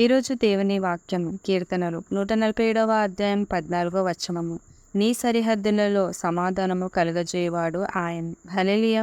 ఈరోజు దేవుని వాక్యం కీర్తనలు నూట నలభై ఏడవ అధ్యాయం పద్నాలుగో వచనము. నీ సరిహద్దులలో సమాధానము కలుగజేయవాడు ఆయన. హలెలియ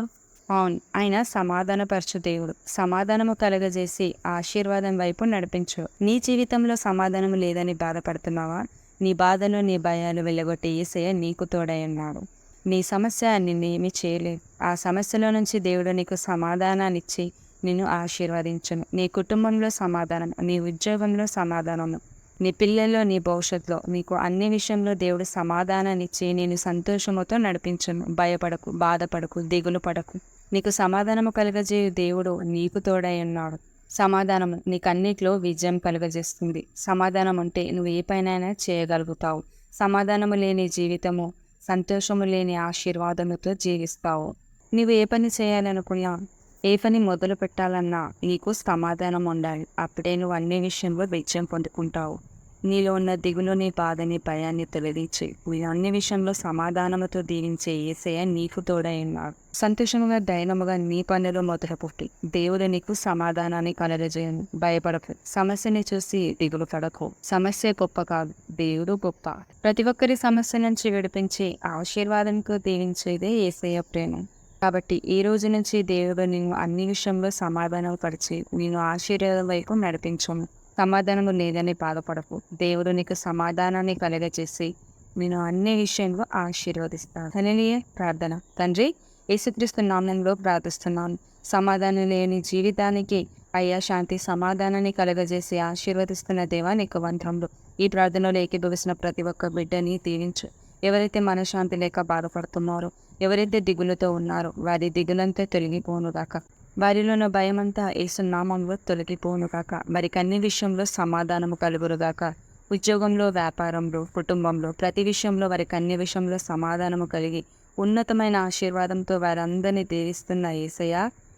అవును ఆయన సమాధానపరచు దేవుడు. సమాధానము కలుగజేసి ఆశీర్వాదం వైపు నడిపించు. నీ జీవితంలో సమాధానం లేదని బాధపడుతున్నావా? నీ బాధలు నీ భయాలు వెళ్ళగొట్టి ఏసయ్య నీకు తోడై ఉన్నాడు నీ సమస్య నిన్నేమి చేయలేదు. ఆ సమస్యలో నుంచి దేవుడు నీకు సమాధానాన్నిచ్చి నిన్ను ఆశీర్వదించను. నీ కుటుంబంలో సమాధానం నీ ఉద్యోగంలో సమాధానము. నీ పిల్లల్లో నీ భవిష్యత్తులో నీకు అన్ని విషయంలో దేవుడు సమాధానాన్ని ఇచ్చి నేను సంతోషముతో నడిపించను. భయపడకు బాధపడకు దిగులు పడకు. నీకు సమాధానము కలుగజేయు దేవుడు నీకు తోడై ఉన్నాడు. సమాధానం నీకు అన్నిట్లో విజయం కలుగజేస్తుంది. సమాధానం ఉంటే నువ్వు ఏ పైనైనా చేయగలుగుతావు. సమాధానము లేని జీవితము సంతోషము లేని ఆశీర్వాదముతో జీవిస్తావు. నువ్వు ఏ పని చేయాలనుకున్నా ఏ పని మొదలు పెట్టాలన్నా నీకు సమాధానం ఉండాలి. అప్పుడే నువ్వు అన్ని విషయంలో విజయం పొందుకుంటావు. నీలో ఉన్న దిగులుని బాధని భయాన్ని తొలగించి. నువ్వు అన్ని విషయంలో సమాధానముతో దీవించే ఏసయ నీకు తోడై సంతోషంగా సంతోషముగా నీ పనులు మొదలుపుట్టి. దేవుడు నీకు సమాధానాన్ని కలగజేయను భయపడకు. సమస్యని చూసి దిగులు పడకు. సమస్య గొప్ప కాదు. దేవుడు గొప్ప. ప్రతి ఒక్కరి సమస్య నుంచి విడిపించి ఆశీర్వాదంకు దీవించేదే ఏసయ ప్రేమ. కాబట్టి ఈ రోజు నుంచి దేవుడు నేను అన్ని విషయంలో సమాధానం పరిచి నేను ఆశీర్వాదం వైపు నడిపించను సమాధానము లేదని బాధపడకు. దేవుడు నీకు సమాధానాన్ని కలగచేసి నేను అన్ని విషయంలో ఆశీర్వదిస్తాను హననీయ ప్రార్థన. తండ్రి యేసుక్రీస్తు నామంలో ప్రార్థిస్తున్నాను. సమాధానం లేని జీవితానికి అయ్యా శాంతి సమాధానాన్ని కలగజేసి ఆశీర్వదిస్తున్న దేవా నీకు వంతంలో ఈ ప్రార్థనలో ఏకీభవిస్తున్న ప్రతి ఒక్క బిడ్డని దీవించు ఎవరైతే మనశ్శాంతి లేక బాధపడుతున్నారో ఎవరైతే దిగులతో ఉన్నారో వారి దిగులంతా తొలగిపోను గాక వారిలోని భయమంతా ఏసునామంలో తొలగిపోను మరి కన్ని అన్ని విషయంలో సమాధానము కలుగురుగాక. ఉద్యోగంలో వ్యాపారంలో కుటుంబంలో ప్రతి విషయంలో వారికి అన్ని విషయంలో సమాధానము కలిగి ఉన్నతమైన ఆశీర్వాదంతో వారందరినీ దేవిస్తున్న ఏసయ్య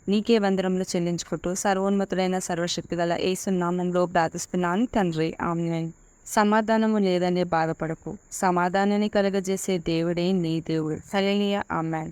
నీకే వందరంలో చెల్లించుకుంటూ సర్వోన్నతులైన సర్వశక్తి గల ఏసునామంలో ప్రార్థిస్తున్నాను తండ్రి. ఆమె సమాధానము లేదనే బాధపడకు. సమాధానాన్ని కలుగజేసే దేవుడే నీ దేవుడు. సరైన అమ్మాన్